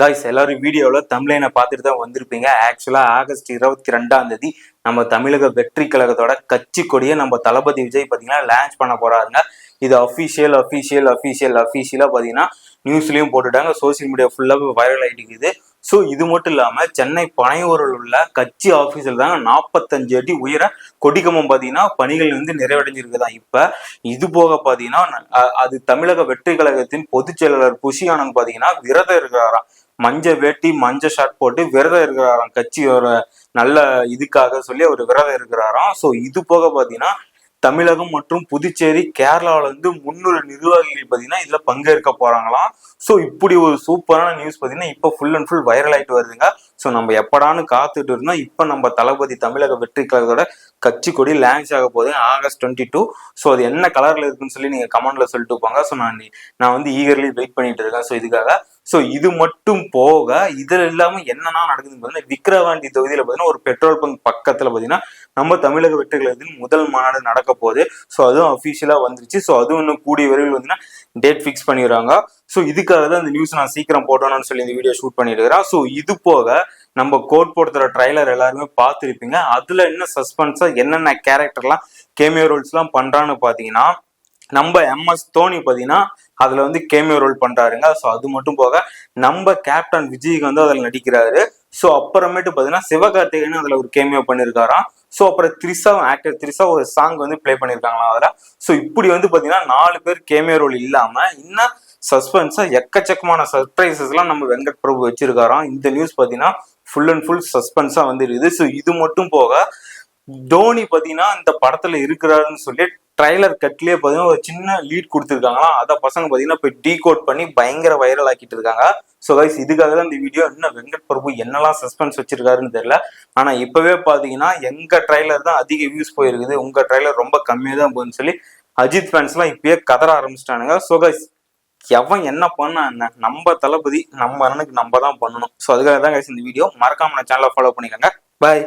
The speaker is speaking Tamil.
கைஸ் எல்லாரும் வீடியோவில் தமிழனை பார்த்துட்டு தான் வந்திருப்பீங்க. ஆக்சுவலாக ஆகஸ்ட் இருபத்தி ரெண்டாம் தேதி நம்ம தமிழக வெற்றி கழகத்தோட கட்சி கொடியை நம்ம தளபதி விஜய் பார்த்தீங்கன்னா லான்ச் பண்ண போறாருங்க. இது அஃபிஷியல் அஃபிஷியல் அஃபிஷியல் அஃபிஷியலாக பார்த்தீங்கன்னா நியூஸ்லையும் போட்டுட்டாங்க. சோசியல் மீடியா ஃபுல்லாக வைரல் ஆகிட்டு இருக்குது ஸோ இது மட்டும் இல்லாமல் சென்னை பனையூரில் உள்ள கட்சி ஆஃபீஸில் தாங்க நாற்பத்தஞ்சு அடி உயர கொடிக்கமம் பார்த்தீங்கன்னா பணிகள் வந்து நிறைவடைஞ்சிருக்குதான் இப்போ. இது போக பார்த்தீங்கன்னா அது தமிழக வெற்றி கழகத்தின் பொதுச் செயலாளர் புஷி ஆனந்த் பார்த்தீங்கன்னா விரதம் இருக்கிறாராம். மஞ்ச வேட்டி மஞ்ச ஷர்ட் போட்டு விரதம் இருக்கிறாராம். கட்சியோட நல்ல இதுக்காக சொல்லி அவர் விரதம் இருக்கிறாராம். ஸோ இது போக பார்த்தீங்கன்னா தமிழகம் மற்றும் புதுச்சேரி கேரளாவில இருந்து முன்னூறு நிர்வாகிகள் பார்த்தீங்கன்னா இதுல பங்கேற்க போறாங்களாம். ஸோ இப்படி ஒரு சூப்பரான நியூஸ் பார்த்தீங்கன்னா இப்போ ஃபுல் அண்ட் ஃபுல் வைரல் ஆயிட்டு வருதுங்க. ஸோ நம்ம எப்படான்னு காத்துட்டு இருந்தோம். இப்போ நம்ம தளபதி தமிழக வெற்றி கழகத்தோட கட்சி கொடி லான்ச் ஆக போகுது ஆகஸ்ட் டுவெண்ட்டி டூ ஸோ அது என்ன கலர்ல இருக்குன்னு சொல்லி நீங்க கமெண்ட்ல சொல்லிட்டு போங்க. ஸோ நான் நான் வந்து ஈகர்லி வெயிட் பண்ணிட்டு இருக்கேன். ஸோ இதுக்காக ஸோ இது மட்டும் போக இதில் இல்லாமல் என்னென்ன நடக்குதுன்னு பார்த்தீங்கன்னா விக்கிரவாண்டி தொகுதியில் பார்த்தீங்கன்னா ஒரு பெட்ரோல் பங்க் பக்கத்தில் பார்த்தீங்கன்னா நம்ம தமிழக வெற்றிகளில் முதல் மாநாடு நடக்க போகுது. ஸோ அதுவும் அஃபிஷியலாக வந்துருச்சு. ஸோ அதுவும் இன்னும் கூடிய விரைவில் பார்த்தீங்கன்னா டேட் ஃபிக்ஸ் பண்ணிடுறாங்க. ஸோ இதுக்காக தான் இந்த நியூஸ் நான் சீக்கிரம் போட்டோன்னு சொல்லி இந்த வீடியோ ஷூட் பண்ணிட்டு ஸோ இது போக நம்ம கோட் போடுற ட்ரைலர் எல்லாருமே பார்த்துருப்பீங்க. அதில் என்ன சஸ்பென்ஸாக என்னென்ன கேரக்டர்லாம் கேமியோ ரோல்ஸ்லாம் பண்ணுறான்னு பார்த்தீங்கன்னா நம்ம எம்எஸ் தோனி பார்த்தீங்கன்னா அதுல வந்து கேமியோ ரோல் பண்றாருங்க. ஸோ அது மட்டும் போக நம்ம கேப்டன் விஜய்க்கு வந்து அதில் நடிக்கிறாரு. ஸோ அப்புறமேட்டு பார்த்தீங்கன்னா சிவகார்த்திகேயன் அதில் ஒரு கேமியோ பண்ணியிருக்காராம் ஸோ அப்புறம் த்ரிஷா ஆக்டர் த்ரிஷா ஒரு சாங் வந்து ப்ளே பண்ணியிருக்காங்களாம் அதில். ஸோ இப்படி வந்து பார்த்தீங்கன்னா நாலு பேர் கேமியோ ரோல் இல்லாமல் இன்னும் சஸ்பென்ஸா எக்கச்சக்கமான சர்ப்ரைசஸ்லாம் நம்ம வெங்கட் பிரபு வச்சிருக்காராம். இந்த நியூஸ் பார்த்தீங்கன்னா ஃபுல் அண்ட் ஃபுல் சஸ்பென்ஸாக வந்து இருக்குது ஸோ இது மட்டும் போக தோனி பார்த்தீங்கன்னா இந்த படத்துல இருக்கிறாருன்னு சொல்லி ட்ரைலர் கட்லயே பார்த்தீங்கன்னா ஒரு சின்ன லீட் கொடுத்துருக்காங்களா? அதை பசங்க பார்த்தீங்கன்னா போய் டீ கோட் பண்ணி பயங்கர வைரல் ஆக்கிட்டு இருக்காங்க. ஸோ கைஸ் இதுக்காக தான் இந்த வீடியோ இன்னும் வெங்கட் பிரபு என்னெல்லாம் சஸ்பென்ஸ் வச்சிருக்காருன்னு தெரியல. ஆனால் இப்போவே பார்த்தீங்கன்னா எங்கள் ட்ரைலர் தான் அதிக வியூஸ் போயிருக்குது. உங்கள் ட்ரைலர் ரொம்ப கம்மியாக தான் போகுதுன்னு சொல்லி அஜித் ஃபேன்ஸ்லாம் இப்பயே கதற ஆரம்பிச்சிட்டானுங்க. ஸோ கைஸ் எவன் என்ன பண்ணா என்ன? நம்ம தளபதி நம்ம அண்ணனுக்கு நம்ம தான் பண்ணணும். ஸோ அதுக்காக தான் கைஸ் இந்த வீடியோ மறக்காம சேனலை ஃபாலோ பண்ணிக்கோங்க. பாய்